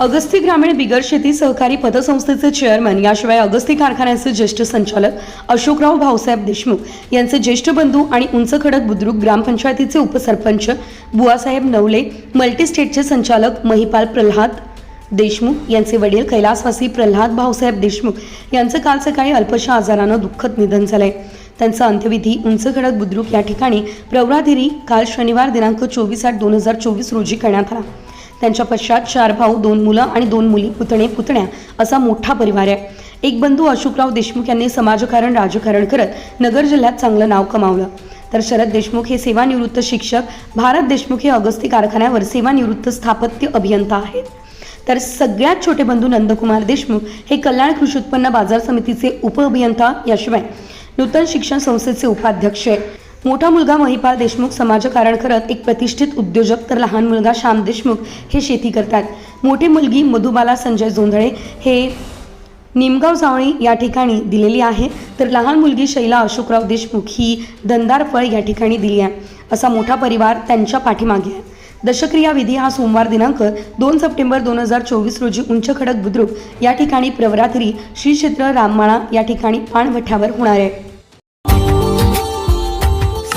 अगस्ती ग्रामीण बिगर शेती सहकारी पतसंस्थेचे चेअरमन याशिवाय अगस्ती कारखान्याचे ज्येष्ठ संचालक अशोकराव भाऊसाहेब देशमुख यांचे ज्येष्ठ बंधू आणि उंच खडक बुद्रुक ग्रामपंचायतीचे उपसरपंच बुवासाहेब नवले मल्टीस्टेटचे संचालक महिपाल प्रल्हाद देशमुख यांचे वडील कैलासवासी प्रल्हाद भाऊसाहेब देशमुख यांचं काल सकाळी अल्पशा आजारानं दुःखद निधन झालंय. त्यांचा अंत्यविधी उंच खडक बुद्रुक या ठिकाणी प्रवराधिरी काल शनिवार दिनांक चोवीस आठ दोन हजार चोवीस रोजी करण्यात आला. त्यांच्या पश्चात चार भाऊ दोन मुलं आणि दोन मुली पुतणे पुतण्या असा मोठा परिवार आहे. एक बंधू अशोकराव देशमुख यांनी समाजकारण राजकारण करत नगर जिल्ह्यात चांगलं नाव कमावलं. तर शरद देशमुख हे सेवानिवृत्त शिक्षक भारत देशमुख हे अगस्ती कारखान्यावर सेवानिवृत्त स्थापत्य अभियंता आहेत. तर सगळ्यात छोटे बंधू नंदकुमार देशमुख हे कल्याण कृषी उत्पन्न बाजार समितीचे उपअभियंता याशिवाय नूतन शिक्षण संस्थेचे उपाध्यक्ष आहेत. मोठा मुलगा महिपाल देशमुख समाजकारण करत एक प्रतिष्ठित उद्योजक तर लहान मुलगा श्याम देशमुख हे शेती करतात. मोठी मुलगी मधुबाला संजय जोंधळे हे निमगाव जावळी या ठिकाणी दिलेली आहे. तर लहान मुलगी शैला अशोकराव देशमुख ही दंदारफळ या ठिकाणी दिली आहे. असा मोठा परिवार त्यांच्या पाठीमागे आहे. दशक्रिया विधी हा सोमवार दिनांक दोन सप्टेंबर दोन हजार चोवीस रोजी उंच खडक बुद्रुक या ठिकाणी प्रवरात्री श्री क्षेत्र राममाळा या ठिकाणी पाणवठ्यावर होणार आहे.